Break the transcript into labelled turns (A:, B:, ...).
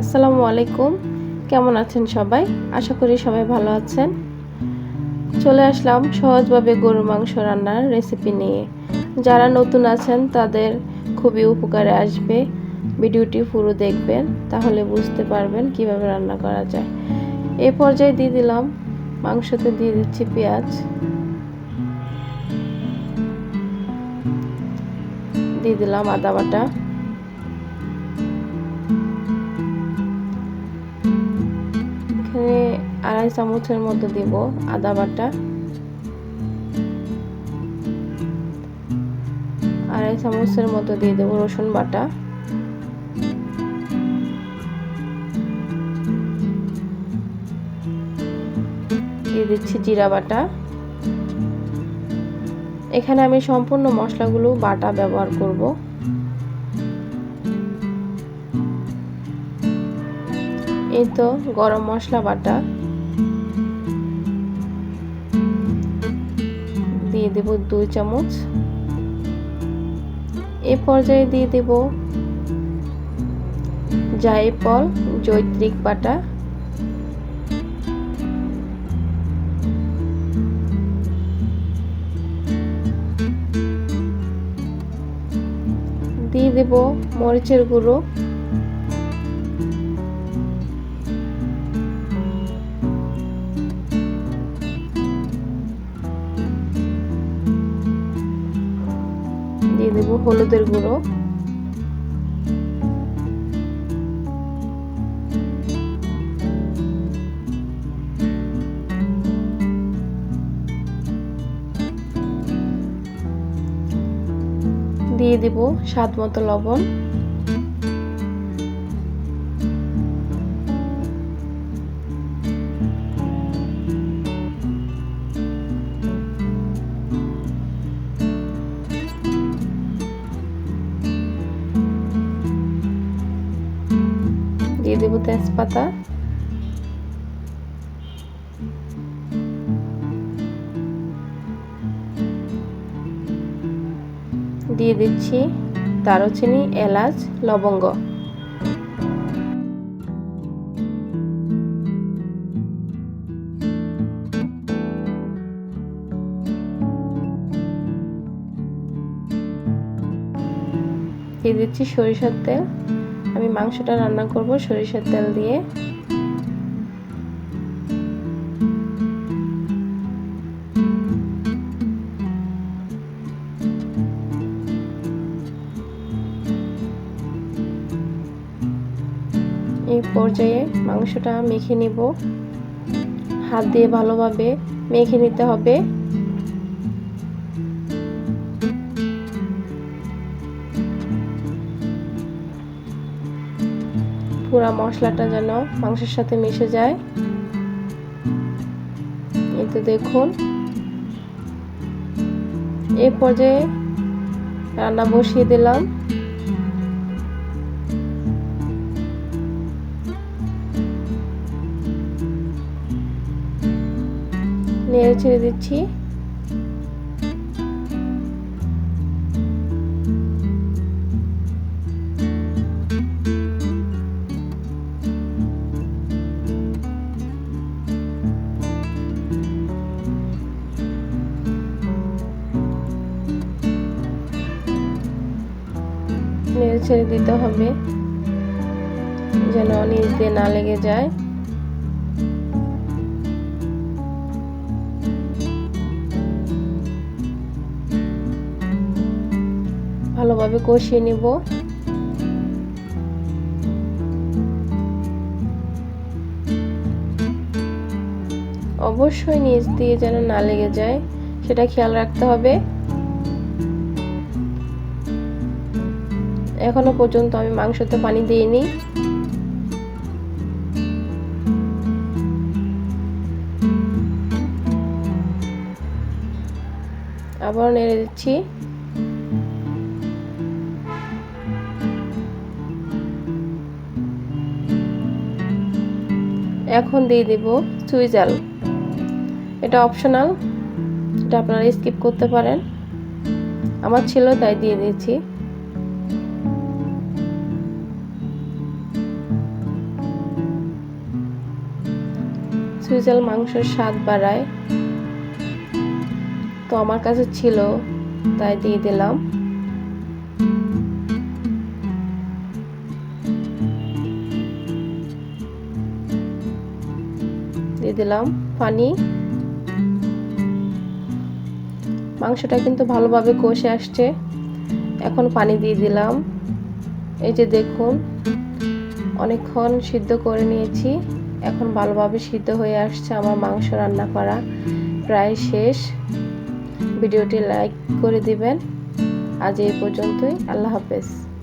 A: আসসালামু আলাইকুম। কেমন আছেন সবাই? আশা করি সবাই ভালো আছেন। চলে আসলাম সহজভাবে গরুর মাংস রান্নার রেসিপি নিয়ে। যারা নতুন আছেন, তাদের খুবই উপকারে আসবে। ভিডিওটি পুরো দেখবেন, তাহলে বুঝতে পারবেন কীভাবে রান্না করা যায়। এ পর্যায়ে দিয়ে দিলাম, মাংসতে দিয়ে দিচ্ছি পেঁয়াজ। দিয়ে দিলাম আদা বাটা। আড়াই চামচের মতো দিব আদা বাটা। আড়াই চামচের মতো দিয়ে দেবো রসুন বাটা। দিয়ে দিচ্ছি জিরা বাটা। এখানে আমি সম্পূর্ণ মশলাগুলো বাটা ব্যবহার করব। এই তো গরম মশলা বাটা। দিয়ে দেব দুই চামচ। এ পর্যায়ে দিয়ে দেব জায়ফল, জৈত্রিক বাটা। দিয়ে দেব মরিচের গুঁড়ো। দেব হলুদের গুঁড়ো। দিয়ে দেব স্বাদ মতো লবণ। দেব তেজপাতা। দিয়ে দিচ্ছি দারুচিনি এলাচ লবঙ্গ। দিয়ে দিচ্ছি সরিষার তেল। আমি মাংসটা রান্না করব সরিষার তেল দিয়ে। এই পর্যায়ে মাংসটা মেখে নিব। হাত দিয়ে ভালোভাবে মেখে নিতে হবে। পুরো মশলাটা যেন মাংসের সাথে মিশে যায়। এই তো দেখুন। এই পর্যায়ে রান্না বসিয়ে দিলাম। নেড়ে ছেড়ে দিচ্ছি। ছেড়ে দিতে হবে, যেন নিচ দিয়ে না লেগে যায়। ভালোভাবে কষিয়ে নিব। অবশ্যই নিচ দিয়ে যেন না লেগে যায়, সেটা খেয়াল রাখতে হবে। এখনও পর্যন্ত আমি মাংসতে পানি দিইনি। আবার নেড়ে দিচ্ছি। এখন দিয়ে দিব সুইজাল এটা অপশনাল এটা আপনারা স্কিপ করতে পারেন। আমার ছিল তাই দিয়ে দিয়েছি। সুইজাল মাংসের স্বাদ বাড়ায়। তো আমার কাছে ছিল, তাই দিয়ে দিলাম। দিয়ে দিলাম পানি। মাংসটা কিন্তু ভালোভাবে কষে আসছে। এখন পানি দিয়ে দিলাম। এই যে দেখুন, অনেকক্ষণ সিদ্ধ করে নিয়েছি। এখন ভালোভাবে সিদ্ধ হয়ে আসছে আমার মাংস রান্না করা। প্রায় শেষ। ভিডিওটি লাইক করে দিবেন। আজ এই পর্যন্তই। আল্লাহ হাফেজ।